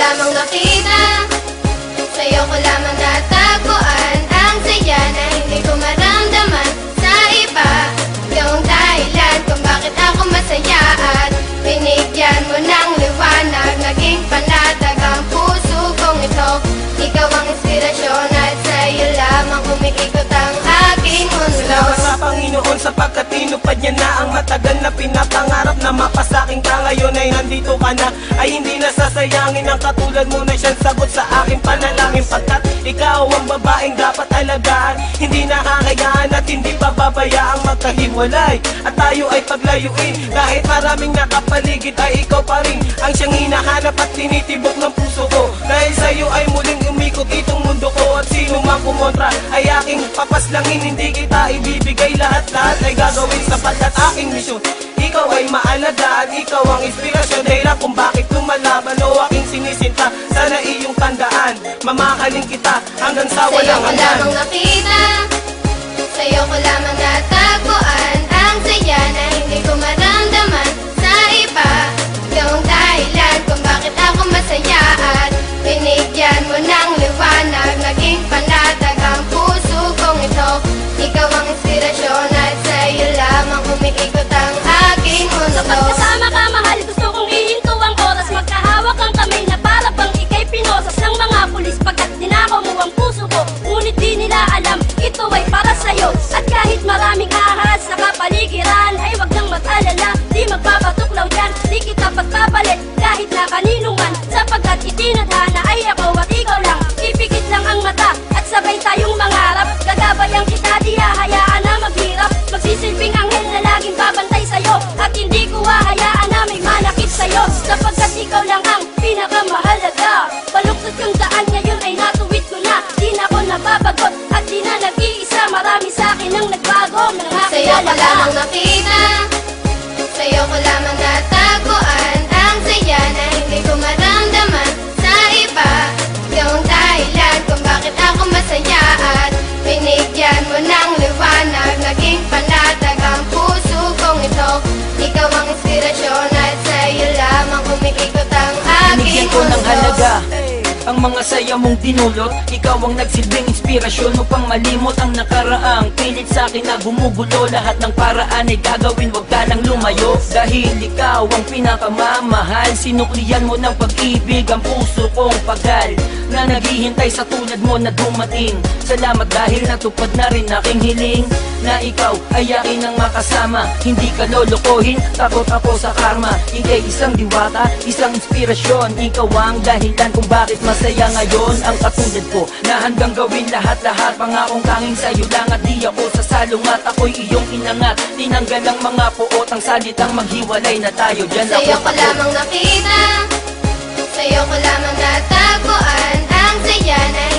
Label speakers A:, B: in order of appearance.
A: lamang nakita. Sa'yo ko lamang natagpuan Ang saya na hindi ko maramdaman Sa iba, ikaw ang dahilan Kung bakit ako masaya At binigyan mo ng liwanag. Naging pala
B: Niya na ang matagal na pinapangarap Na mapasaking ka. Ngayon ay nandito ka na. Ay hindi nasasayangin ang katulad mo na siyang sagot sa aking panalangin. Pagkat ikaw ang babaeng dapat alagaan. Hindi nakakayaan at hindi pababayaang magkahiwalay. At tayo ay paglayuin. Kahit maraming nakapaligid ay ikaw pa rin Ang siyang hinahanap at tinitibok ng puso ay aking papaslangin Hindi kita ibibigay lahat-lahat. Ay gagawin sapagkat aking misyon. Ikaw ay maalaga at ikaw ang inspirasyon. Dahilan kung bakit lumalaban o aking sinisinta. Sana iyong tandaan Mamahalin kita hanggang sa Sa'yo walang ko hanggan. lamang
A: nakita. Sa'yo ko lamang
C: Sa'yo ko lamang
A: nakita. Sa'yo ko lamang natagpuan. Ang saya na hindi ko maramdaman sa iba
D: mga saya mong dinulot. Ikaw ang nagsilbing inspirasyon upang malimot ang nakaraang. Pilit sa akin na gumugulo. Lahat ng paraan ay gagawin. Huwag ka nang lumayo Dahil ikaw ang pinakamamahal. Sinuklian mo ng pag-ibig Ang puso kong pagal Na naghihintay sa tulad mo na dumating. Salamat dahil natupad na rin aking hiling Na ikaw ay akin ang makasama. Hindi ka lolokohin Takot ako sa karma. Ika'y isang diwata Isang inspirasyon. Ikaw ang dahilan kung bakit masaya ngayon Ang katulad ko. Na hanggang gawin lahat-lahat Pangakong tanging sa'yo lang At di ako sasalungat Ako'y iyong inangat. Tinanggal ang mga puot Ang salitang maghiwalay na tayo Diyan ako Sa'yo ko lamang
A: nakita. Sa'yo ko lamang natagpuan. Ang saya na